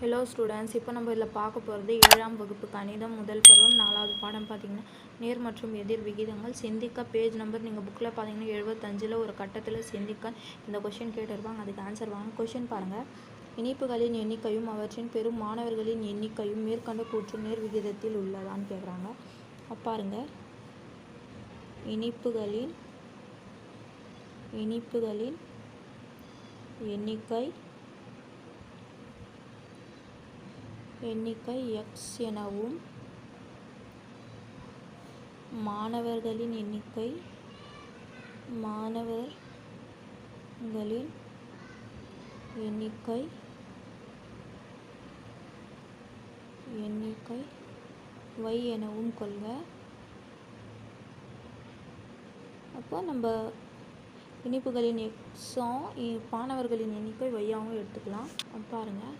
Hello students இப்போ நம்ம இதில் பார்க்க போகிறது ஏழாம் வகுப்பு கணிதம் முதல் பருவம் நாலாவது பாடம் பார்த்தீங்கன்னா நேர் மற்றும் எதிர் விகிதங்கள். சிந்திக்க பேஜ் நம்பர் நீங்கள் புக்கில் பார்த்தீங்கன்னா எழுபத்தஞ்சில் ஒரு கட்டத்தில் சிந்திக்க இந்த கொஷின் கேட்டிருப்பாங்க. அதுக்கு ஆன்சர் வாங்க. கொஷின் பாருங்கள் இனிப்புகளின் எண்ணிக்கையும் அவற்றின் பெரும் மாணவர்களின் எண்ணிக்கையும் மேற்கண்ட கூற்று நேர் விகிதத்தில் உள்ளதான்னு கேட்குறாங்க அப்பாருங்க இனிப்புகளின் இனிப்புகளின் எண்ணிக்கை எண்ணிக்கை எக்ஸ் எனவும் மாணவர்களின் எண்ணிக்கை மாணவர்களின் எண்ணிக்கை எண்ணிக்கை y எனவும் கொள்க. அப்போ நம்ம இனிப்புகளின் எக்ஸும் மாணவர்களின் எண்ணிக்கை வையாகவும் எடுத்துக்கலாம். பாருங்கள்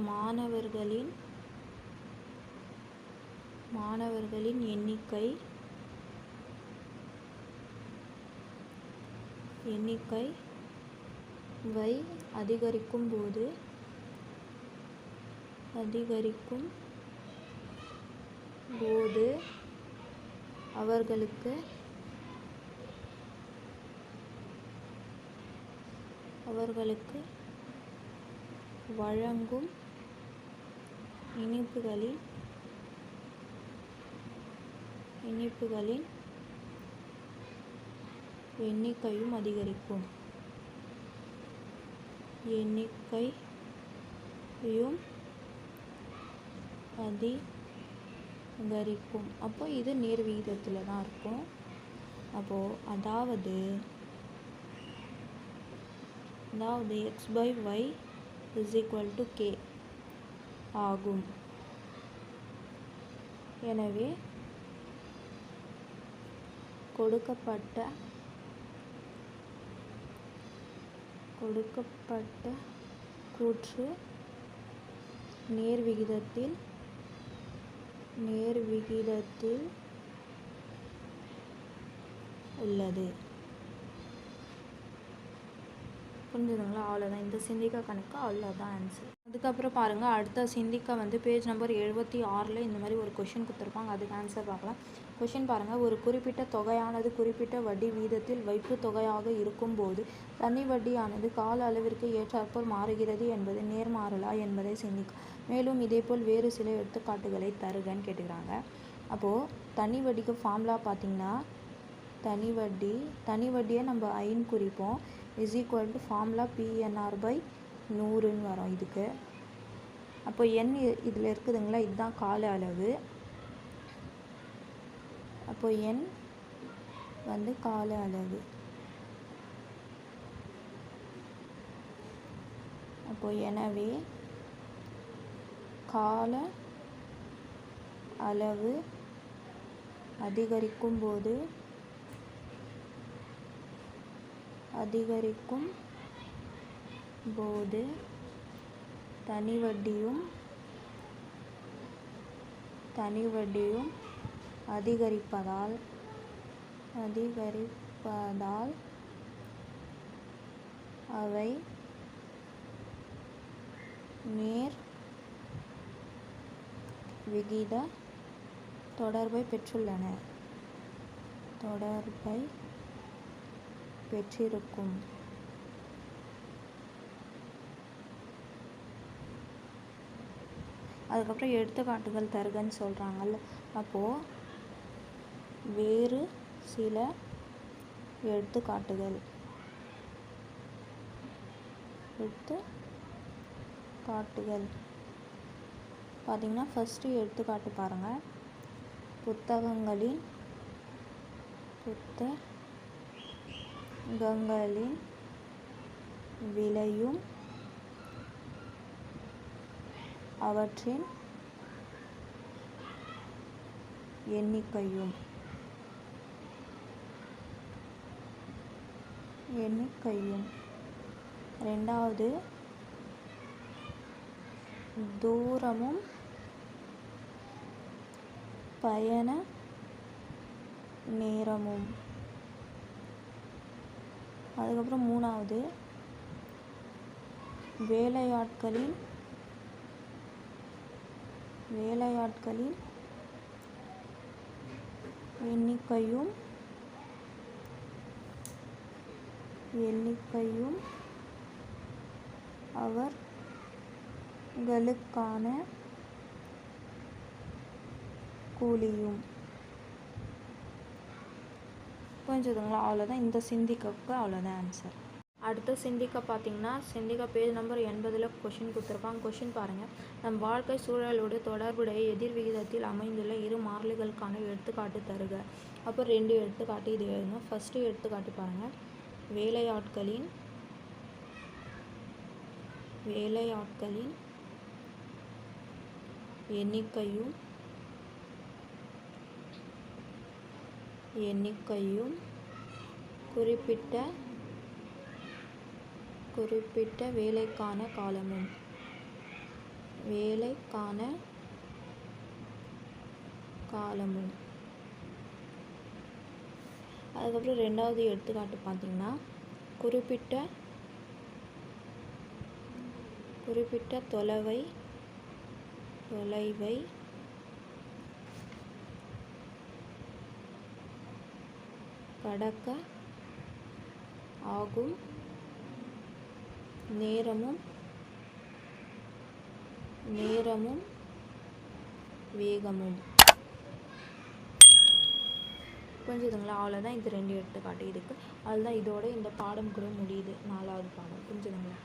மாணவர்களின் மாணவர்களின் எண்ணிக்கை எண்ணிக்கை வை அதிகரிக்கும் போது அதிகரிக்கும் போது அவர்களுக்கு அவர்களுக்கு வழங்கும் இனிப்புகளின் இனிப்புகளின் எண்ணிக்கையும் அதிகரிக்கும். எண்ணிக்கையும் அதிகரிக்கும். அப்போ இது நேர் விகிதத்தில் தான் இருக்கும். அப்போது அதாவது அதாவது x by y is equal to k ஆகும். எனவே கொடுக்கப்பட்ட கொடுக்கப்பட்ட கூற்று நேர்விகிதத்தில் நேர்விகிதத்தில் உள்ளது. புரிஞ்சுதுங்களா? அவ்வளோதான் இந்த சிந்திக்கா கணக்கு அவ்வளோதான் ஆன்சர் அதுக்கப்புறம் பாருங்கள் அடுத்த சிந்திக்கா வந்து பேஜ் நம்பர் எழுபத்தி ஆறில் இந்த மாதிரி ஒரு கொஷின் கொடுத்துருப்பாங்க. அதுக்கு ஆன்சர் பார்க்கலாம். கொஷின் பாருங்கள் ஒரு குறிப்பிட்ட தொகையானது குறிப்பிட்ட வட்டி வீதத்தில் வைப்பு தொகையாக இருக்கும்போது தனி வட்டியானது கால அளவிற்கு ஏற்றாற்போல் மாறுகிறது என்பது நேர்மாறலா என்பதை சிந்திக்கும். மேலும் இதேபோல் வேறு சில எடுத்துக்காட்டுகளை தருகன்னு கேட்டுக்கிறாங்க. அப்போது தனி வட்டிக்கு ஃபார்முலா பார்த்திங்கன்னா தனி வட்டி தனி வட்டியை நம்ம ஐன்னு குறிப்போம். Is equal to formula PNR by நூறுன்னு வரும் இதுக்கு. அப்போ என் இதில் இருக்குதுங்களா? இதுதான் கால அளவு. அப்போ என் வந்து கால அளவு. அப்போ எனவே கால அளவு அதிகரிக்கும் போது அதிகரிக்கும் போது தனி வட்டியும் தனி வட்டியும் அதிகரிப்பதால் அதிகரிப்பதால் அவை நேர் விகித தொடர்பை பெற்றுள்ளன. தொடர்பை பெற்றிருக்கும். அதுக்கப்புறம் எடுத்துக்காட்டுகள் தருகன்னு சொல்கிறாங்கல்ல அப்போது வேறு சில எடுத்துக்காட்டுகள். எடுத்து காட்டுகள் பார்த்திங்கன்னா ஃபஸ்ட்டு எடுத்துக்காட்டு பாருங்கள் புத்தகங்களின் புத்த கங்களின் விலையும் அவற்றின் எண்ணிக்கையும். எண்ணிக்கையும். ரெண்டாவது தூரமும் பயண நேரமும். அதுக்கப்புறம் மூணாவது. வேலையாட்களின் வேலையாட்களின் எண்ணிக்கையும் எண்ணிக்கையும் அவர்களுக்கான கூலியும். புரிஞ்சுதுங்களா அவ்வளோதான் இந்த சிந்திக்கப்புக்கு அவ்வளோதான் ஆன்சர் அடுத்த சிந்திக்கா பார்த்தீங்கன்னா சிந்திக்கா பேஜ் நம்பர் எண்பதில் கொஷின் கொடுத்துருப்பாங்க. கொஷின் பாருங்கள் நம் வாழ்க்கை சூழலோடு தொடர்புடைய எதிர் விகிதத்தில் அமைந்துள்ள இரு மாறிலிகளுக்கான எடுத்துக்காட்டு தருக. அப்போ ரெண்டு எடுத்துக்காட்டு இது எழுதுங்க ஃபஸ்ட்டு எடுத்துக்காட்டு பாருங்கள் வேலையாட்களின் வேலையாட்களின் எண்ணிக்கையும் எண்ணிக்கையும் குறிப்பிட்ட குறிப்பிட்ட வேலைக்கான காலமும். வேலைக்கான காலமும். அதுக்கப்புறம் ரெண்டாவது எடுத்துக்காட்டு பார்த்தீங்கன்னா குறிப்பிட்ட குறிப்பிட்ட தொலைவை தொலைவை கடக்க ஆகும். நேரமும் நேரமும் வேகமும். புரிஞ்சுதுங்களா? அவ்வளோதான் இது ரெண்டு எடுத்துக்காட்டு இருக்குது அதுதான் இதோட இந்த பாடம் கூட முடியுது. நாலாவது பாடம். புரிஞ்சுதுங்களா?